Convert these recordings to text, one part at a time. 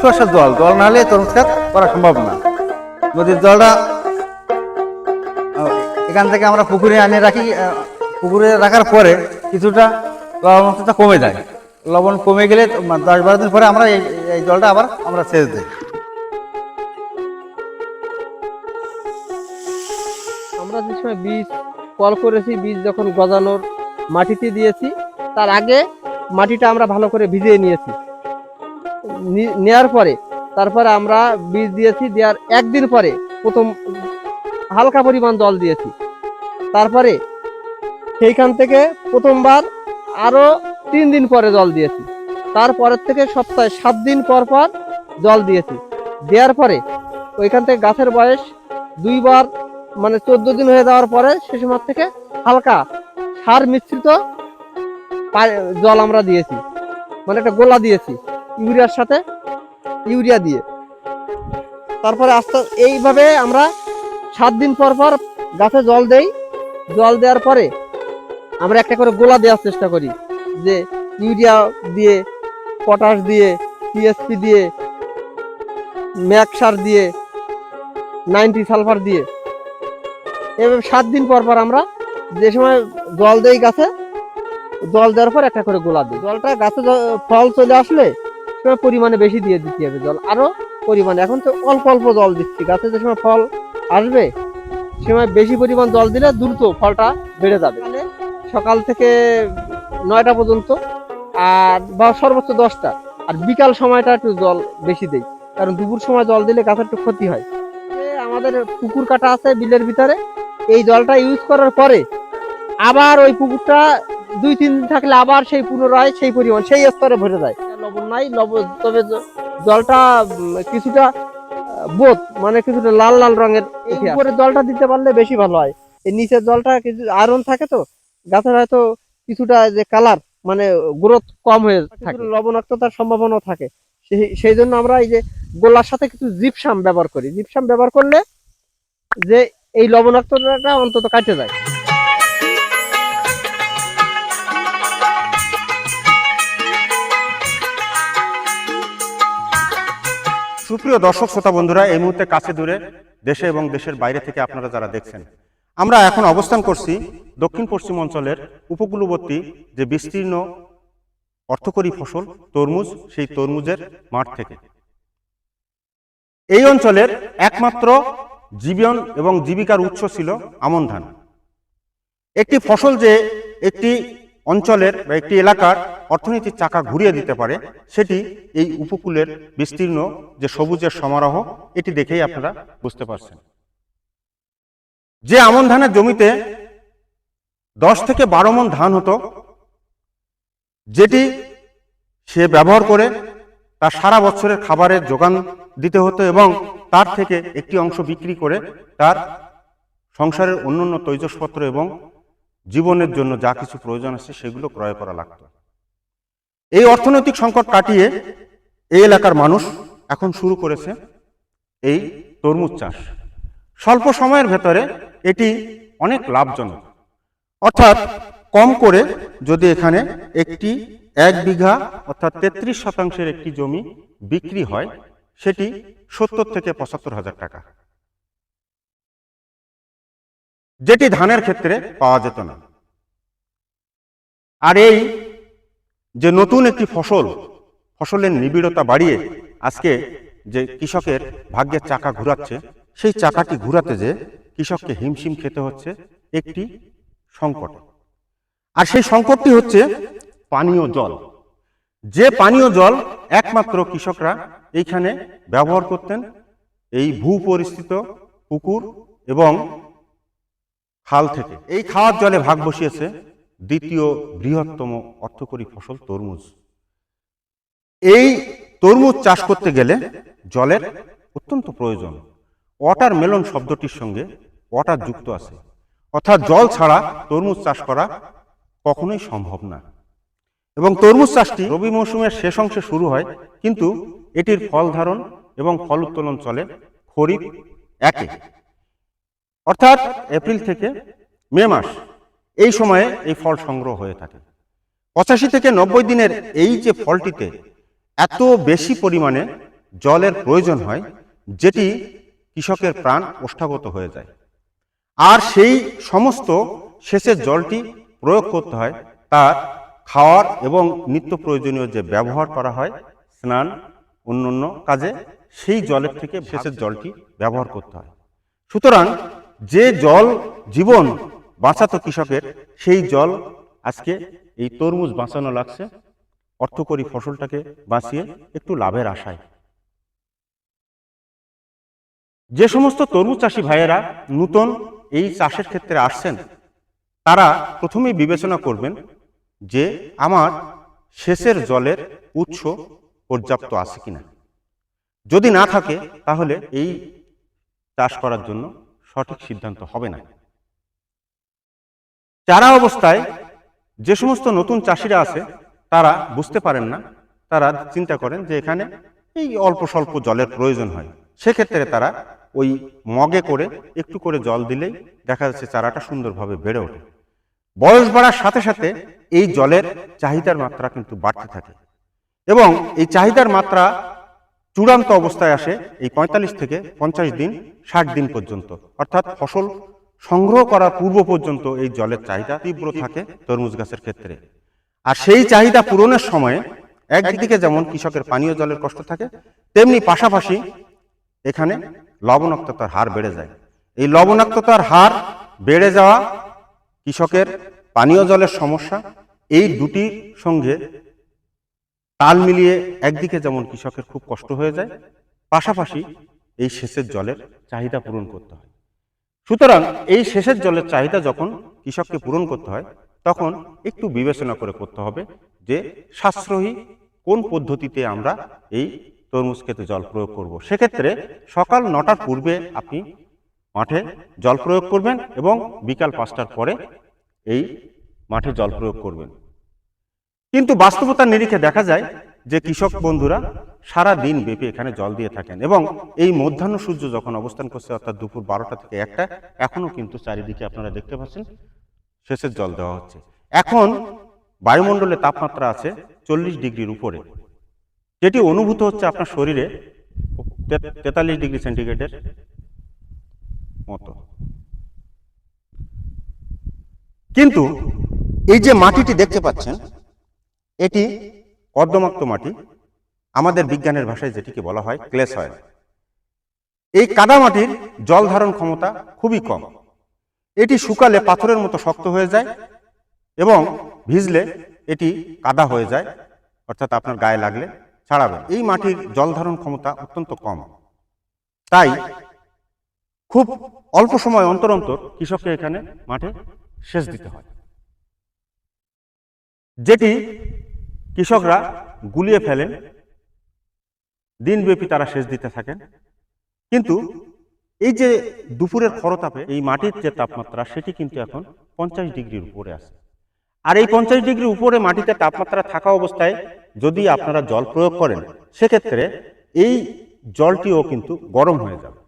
তরমুজ জল জল না হলে তরমুজ চাষ করা সম্ভব না। নদীর জলটা এখান থেকে আমরা পুকুরে আনে রাখি পুকুরে রাখার পরে কিছুটা লবণতা কমে যায়। লবণ কমে গেলে দশ বারো দিন পরে আমরা এই জলটা আবার আমরা সেচ দিই। আমরা যে সময় বীজ কল করেছি, বীজ যখন গজানোর মাটিতে দিয়েছি, তার আগে মাটিটা আমরা ভালো করে ভিজিয়ে নিয়েছি। নেয়ার পরে, তারপরে আমরা বীজ দিয়েছি, দেওয়ার একদিন পরে প্রথম হালকা পরিমাণ জল দিয়েছি। তারপরে সেইখান থেকে প্রথমবার আরও তিন দিন পরে জল দিয়েছি। তারপরের থেকে সপ্তাহে সাত দিন পর পর জল দিয়েছি। দেওয়ার পরে ওইখান থেকে গাছের বয়স দুইবার মানে চোদ্দ দিন হয়ে যাওয়ার পরে সে সময় থেকে হালকা সার মিশ্রিত জল আমরা দিয়েছি। মানে একটা গোলা দিয়েছি। ইউরিয়ার সাথে ইউরিয়া দিয়ে। তারপরে আস্তে এইভাবে আমরা সাত দিন পর পর গাছে জল দেই। জল দেওয়ার পরে আমরা একটা করে গোলা দেওয়ার চেষ্টা করি যে ইউরিয়া দিয়ে, পটাশ দিয়ে টিএসপি দিয়ে, ম্যাক সার দিয়ে, নাইনটি সালফার দিয়ে। এভাবে সাত দিন পর পর আমরা যে সময় জল দেই গাছে, জল দেওয়ার পর একটা করে গোলা দিই। জলটা গাছে ফল চলে আসলে সময় পরিমাণে বেশি দিয়ে দিতে হবে জল। আরও পরিমাণে। এখন তো অল্প অল্প জল দিচ্ছি। গাছে যে সময় ফল আসবে সে সময় বেশি পরিমাণ জল দিলে দ্রুত ফলটা বেড়ে যাবে। মানে সকাল থেকে নয়টা পর্যন্ত আর বা সর্বোচ্চ দশটা। আর বিকাল সময়টা একটু জল বেশি দেই। কারণ দুপুর সময় জল দিলে গাছের একটু ক্ষতি হয়। আমাদের পুকুর কাটা আছে বিলের ভিতরে। এই জলটা ইউজ করার পরে আবার ওই পুকুরটা দুই তিন দিন থাকলে আবার সেই পুনরায় সেই পরিমাণ সেই স্তরে ভরে যায়। লবণ নাই লবণ তবে জলটা কিছুটা বোধ মানে কিছুটা লাল লাল রঙের উপরে জলটা দিতে পারলে বেশি ভালো হয়। এই নিচের জলটা কিছু আয়রন থাকে তো গাছের হয়তো কিছুটা যে কালার মানে গ্রোথ কম হয়ে থাকে। লবণাক্ততার সম্ভাবনা থাকে। সেই জন্য আমরা এই যে গোলার সাথে কিছু জিপসাম ব্যবহার করি। জিপসাম ব্যবহার করলে যে এই লবণাক্ততা অন্তত কাটে যায়। সুপ্রিয় দর্শক, শ্রোতা বন্ধুরা, এই মুহূর্তে কাছে দূরে দেশে এবং দেশের বাইরে থেকে আপনারা যারা দেখছেন, আমরা এখন অবস্থান করছি দক্ষিণ পশ্চিম অঞ্চলের উপকূলবর্তী যে বিস্তীর্ণ অর্থকরী ফসল, তরমুজ, সেই তরমুজের মাঠ থেকে। এই অঞ্চলের একমাত্র জীবন এবং জীবিকার উৎস ছিল আমন ধান। একটি ফসল যে, একটি অঞ্চলের বা একটি এলাকার অর্থনীতির চাকা ঘুরিয়ে দিতে পারে, সেটি এই উপকূলের বিস্তীর্ণ যে সবুজের সমারোহ, এটি দেখেই আপনারা বুঝতে পারছেন। যে আমন ধানের জমিতে দশ থেকে বারো মন ধান হতো, যেটি সে ব্যবহার করে তার সারা বছরের খাবারের যোগান দিতে হতো এবং তার থেকে একটি অংশ বিক্রি করে তার সংসারের অন্যান্য তৈজসপত্র এবং জীবনের জন্য যা কিছু প্রয়োজন আছে সেগুলো ক্রয় করা লাগতো। এই অর্থনৈতিক সংকট কাটিয়ে এই এলাকার মানুষ এখন শুরু করেছে এই তরমুজ চাষ। স্বল্প সময়ের ভেতরে এটি অনেক লাভজনক। অর্থাৎ কম করে যদি এখানে একটি এক বিঘা অর্থাৎ তেত্রিশ শতাংশের একটি জমি বিক্রি হয়, সেটি সত্তর থেকে পঁচাত্তর হাজার টাকা। যেটি ধানের ক্ষেত্রে পাওয়া যেত না। আর এই যে নতুন একটি ফসল, ফসলের নিবিড়তা বাড়িয়ে আজকে যে কৃষকের ভাগ্যের চাকা ঘুরাচ্ছে, সেই চাকাটি ঘুরাতে যে কৃষককে হিমশিম খেতে হচ্ছে, একটি সংকট। আর সেই সংকটটি হচ্ছে পানীয় জল। যে পানীয় জল একমাত্র কৃষকরা এইখানে ব্যবহার করতেন, এই ভূ পরিস্থিত পুকুর এবং খাল থেকে। এই খাওয়ার জলে ভাগ বসিয়েছে দ্বিতীয় বৃহত্তম অর্থকরী ফসল তরমুজ। এই তরমুজ চাষ করতে গেলে জলের অত্যন্ত প্রয়োজন। ওয়াটার মেলন শব্দটির সঙ্গে ওয়াটার যুক্ত আছে। অর্থাৎ জল ছাড়া তরমুজ চাষ করা কখনোই সম্ভব না। এবং তরমুজ চাষটি রবি মৌসুমের শেষ অংশে শুরু হয়, কিন্তু এটির ফল ধারণ এবং ফল উত্তোলন চলে খরিফ একে। অর্থাৎ এপ্রিল থেকে মে মাস এই সময়ে এই ফল সংগ্রহ হয়ে থাকে। পঁচাশি থেকে নব্বই দিনের এই যে ফলটিতে এত বেশি পরিমাণে জলের প্রয়োজন হয়, যেটি কৃষকের প্রাণ ওষ্ঠাগত হয়ে যায়। আর সেই সমস্ত সেচের জলটি প্রয়োগ করতে হয়, তার খাওয়ার এবং নিত্য প্রয়োজনীয় যে ব্যবহার করা হয়, স্নান, অন্যান্য কাজে, সেই জলের থেকে সেচের জলটি ব্যবহার করতে হয়। সুতরাং যে জল জীবন বাঁচাতো কৃষকের, সেই জল আজকে এই তরমুজ বাঁচানো লাগছে। অর্থকরী ফসলটাকে বাঁচিয়ে একটু লাভের আশায়। যে সমস্ত তরমুজ চাষি ভাইয়েরা নূতন এই চাষের ক্ষেত্রে আসছেন, তারা প্রথমেই বিবেচনা করবেন যে আমার সেচের জলের উৎস পর্যাপ্ত আছে কিনা। যদি না থাকে, তাহলে এই চাষ করার জন্য সঠিক সিদ্ধান্ত হবে না। চারা অবস্থায় যে সমস্ত নতুন চাষিরা আছে, তারা বুঝতে পারেন না, তারা চিন্তা করেন যে এখানে এই অল্প স্বল্প জলের প্রয়োজন হয়। সেক্ষেত্রে তারা ওই মগে করে একটু করে জল দিলেই দেখা যাচ্ছে চারাটা সুন্দরভাবে বেড়ে ওঠে। বয়স বাড়ার সাথে সাথে এই জলের চাহিদার মাত্রা কিন্তু বাড়তে থাকে। এবং এই চাহিদার মাত্রা চূড়ান্ত অবস্থায় আসে এই পঁয়তাল্লিশ থেকে পঞ্চাশ দিন, ষাট দিন পর্যন্ত। অর্থাৎ ফসল সংগ্রহ করার পূর্ব পর্যন্ত এই জলের চাহিদা তীব্র থাকে তরমুজ গাছের ক্ষেত্রে। আর সেই চাহিদা পূরণের সময়ে একদিকে যেমন কৃষকের পানীয় জলের কষ্ট থাকে, তেমনি পাশাপাশি এখানে লবণাক্ততার হার বেড়ে যায়। এই লবণাক্ততার হার বেড়ে যাওয়া কৃষকের পানীয় জলের সমস্যা, এই দুটির সঙ্গে তাল মিলিয়ে একদিকে যেমন কৃষকের খুব কষ্ট হয়ে যায়, পাশাপাশি এই সেচের জলের চাহিদা পূরণ করতে হয়। সুতরাং এই সেচের জলের চাহিদা যখন কৃষককে পূরণ করতে হয়, তখন একটু বিবেচনা করে করতে হবে যে সাশ্রয়ী কোন পদ্ধতিতে আমরা এই তরমুজ খেতে জল প্রয়োগ করব। সেক্ষেত্রে সকাল নটার পূর্বে আপনি মাঠে জল প্রয়োগ করবেন এবং বিকাল পাঁচটার পরে এই মাঠে জল প্রয়োগ করবেন। কিন্তু বাস্তবতার নিরিখে দেখা যায় যে কৃষক বন্ধুরা সারা দিন ব্যাপী এখানে জল দিয়ে থাকেন এবং এই মধ্যাহ্ন সূর্য যখন অবস্থান করছে, অর্থাৎ দুপুর বারোটা থেকে একটা এখনও কিন্তু চারিদিকে আপনারা দেখতে পাচ্ছেন সেচের জল দেওয়া হচ্ছে। এখন বায়ুমণ্ডলে তাপমাত্রা আছে চল্লিশ ডিগ্রির উপরে। যেটি অনুভূত হচ্ছে আপনার শরীরে তেতাল্লিশ ডিগ্রি সেন্টিগ্রেডের মতো। কিন্তু এই যে মাটিটি দেখতে পাচ্ছেন এটি কর্দমাক্ত মাটি। আমাদের বিজ্ঞানের ভাষায় যেটিকে বলা হয় ক্লে সয়েল এই কাদা মাটির জল ধারণ ক্ষমতা খুবই কম। এটি শুকালে পাথরের মতো শক্ত হয়ে যায় এবং ভিজলে এটি কাদা হয়ে যায়, অর্থাৎ আপনার গায়ে লাগলে ছাড়াবে। এই মাটির জল ধারণ ক্ষমতা অত্যন্ত কম। তাই খুব অল্প সময় অন্তর অন্তর কৃষককে এখানে মাঠে সেচ দিতে হয়। যেটি কৃষকরা গুলিয়ে ফেলেন, দিনব্যাপী তারা সেচ দিতে থাকেন। কিন্তু এই যে দুপুরের খরতাপে এই মাটির যে তাপমাত্রা, সেটি কিন্তু এখন পঞ্চাশ ডিগ্রির উপরে আছে। আর এই পঞ্চাশ ডিগ্রি উপরে মাটিতে তাপমাত্রা থাকা অবস্থায় যদি আপনারা জল প্রয়োগ করেন, সেক্ষেত্রে এই জলটিও কিন্তু গরম হয়ে যাবে।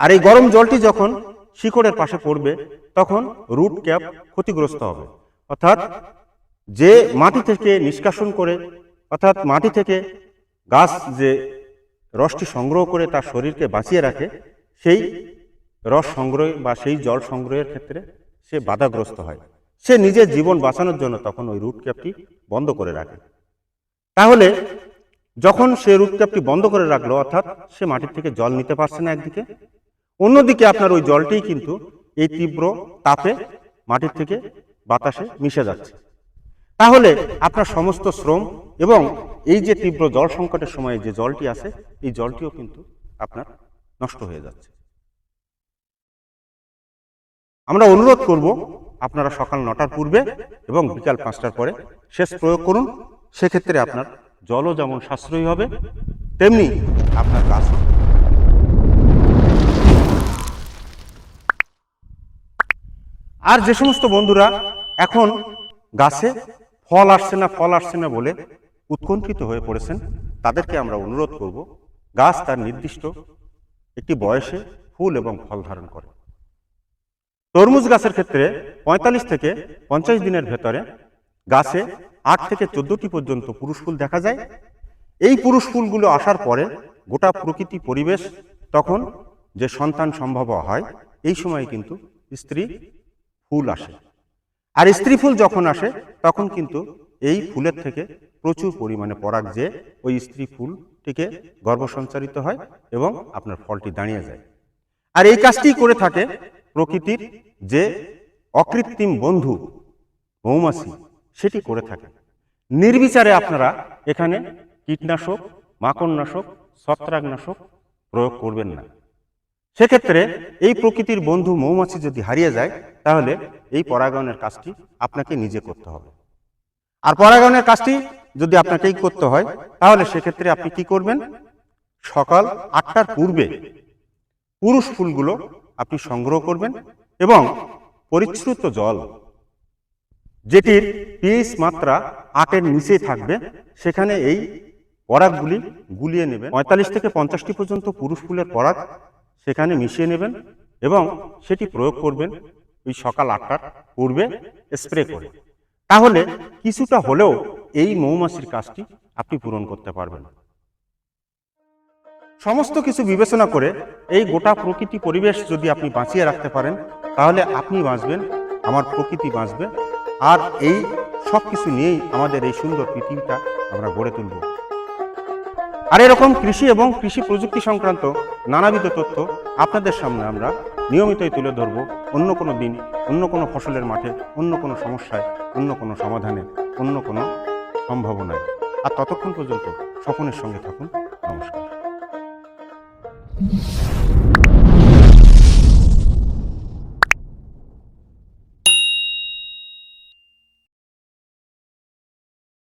আর এই গরম জলটি যখন শিকড়ের পাশে পড়বে, তখন রুট ক্যাপ ক্ষতিগ্রস্ত হবে। অর্থাৎ যে মাটি থেকে নিষ্কাশন করে, অর্থাৎ মাটি থেকে গাছ যে রসটি সংগ্রহ করে তার শরীরকে বাঁচিয়ে রাখে, সেই রস সংগ্রহ বা সেই জল সংগ্রহের ক্ষেত্রে সে বাধাগ্রস্ত হয়। সে নিজের জীবন বাঁচানোর জন্য তখন ওই রুট ক্যাপটি বন্ধ করে রাখে। তাহলে যখন সে রুট ক্যাপটি বন্ধ করে রাখল, অর্থাৎ সে মাটির থেকে জল নিতে পারছে না একদিকে, অন্যদিকে আপনার ওই জলটিই কিন্তু এই তীব্র তাপে মাটির থেকে বাতাসে মিশে যাচ্ছে। তাহলে আপনার সমস্ত শ্রম এবং এই যে তীব্র জল সংকটের সময়ে যে জলটি আছে, এই জলটিও কিন্তু আপনার নষ্ট হয়ে যাচ্ছে। আমরা অনুরোধ করব, আপনারা সকাল নটার পূর্বে এবং বিকাল পাঁচটার পরে শেষ প্রয়োগ করুন। সেক্ষেত্রে আপনার জলও যেমন সাশ্রয়ী হবে, তেমনি আপনার গাছ আর যে সমস্ত বন্ধুরা এখন গাছে ফল আসছে না, ফল আসছে না বলে উৎকণ্ঠিত হয়ে পড়েছেন। তাদেরকে আমরা অনুরোধ করব, গাছ তার নির্দিষ্ট একটি বয়সে ফুল এবং ফল ধারণ করে। তরমুজ গাছের ক্ষেত্রে পঁয়তাল্লিশ থেকে পঞ্চাশ দিনের ভেতরে গাছে আট থেকে চোদ্দটি পর্যন্ত পুরুষ ফুল দেখা যায়। এই পুরুষ ফুলগুলো আসার পরে গোটা প্রকৃতি পরিবেশ তখন যে সন্তান সম্ভব হয়, এই সময় কিন্তু স্ত্রী ফুল আসে। আর স্ত্রী ফুল যখন আসে, তখন কিন্তু এই ফুলের থেকে প্রচুর পরিমাণে পরাগ যে ওই স্ত্রী ফুলটিকে গর্ভসঞ্চারিত হয় এবং আপনার ফলটি দাঁড়িয়ে যায়। আর এই কাজটি করে থাকে প্রকৃতির যে অকৃত্রিম বন্ধু মৌমাছি, সেটি করে থাকে। নির্বিচারে আপনারা এখানে কীটনাশক, মাকড়নাশক, ছত্রাকনাশক প্রয়োগ করবেন না। সেক্ষেত্রে এই প্রকৃতির বন্ধু মৌমাছি যদি হারিয়ে যায় তাহলে এই পরাগায়নের কাজটি আপনাকে নিজে করতে হবে। আর পরাগায়নের কাজটি যদি আপনাকেই করতে হয়, তাহলে সেক্ষেত্রে আপনি কি করবেন? সকাল আটটার পূর্বে পুরুষ ফুলগুলো আপনি সংগ্রহ করবেন এবং পরিশ্রুত জল, যেটির পিএইচ মাত্রা আটের নিচে থাকবে, সেখানে এই পরাগগুলি গুলিয়ে নেবেন। পঁয়তাল্লিশ থেকে পঞ্চাশটি পর্যন্ত পুরুষ ফুলের পরাগ সেখানে মিশিয়ে নেবেন এবং সেটি প্রয়োগ করবেন। ওই সকাল আটটার পূর্বে স্প্রে করে। তাহলে কিছুটা হলেও এই মৌমাছির কাজটি আপনি পূরণ করতে পারবেন। সমস্ত কিছু বিবেচনা করে এই গোটা প্রকৃতি পরিবেশ যদি আপনি বাঁচিয়ে রাখতে পারেন, তাহলে আপনি বাঁচবেন, আমার প্রকৃতি বাঁচবে। আর এই সব কিছু নিয়েই আমাদের এই সুন্দর পৃথিবীটা আমরা গড়ে তুলব। আর এরকম কৃষি এবং কৃষি প্রযুক্তি সংক্রান্ত নানাবিধ তথ্য আপনাদের সামনে আমরা নিয়মিতই তুলে ধরব অন্য কোনো দিন, অন্য কোনো ফসলের মাঠে, অন্য কোনো সমস্যায়, অন্য কোনো সমাধানে, অন্য কোনো সম্ভাবনায়। আর ততক্ষণ পর্যন্ত স্বপনের সঙ্গে থাকুন। নমস্কার।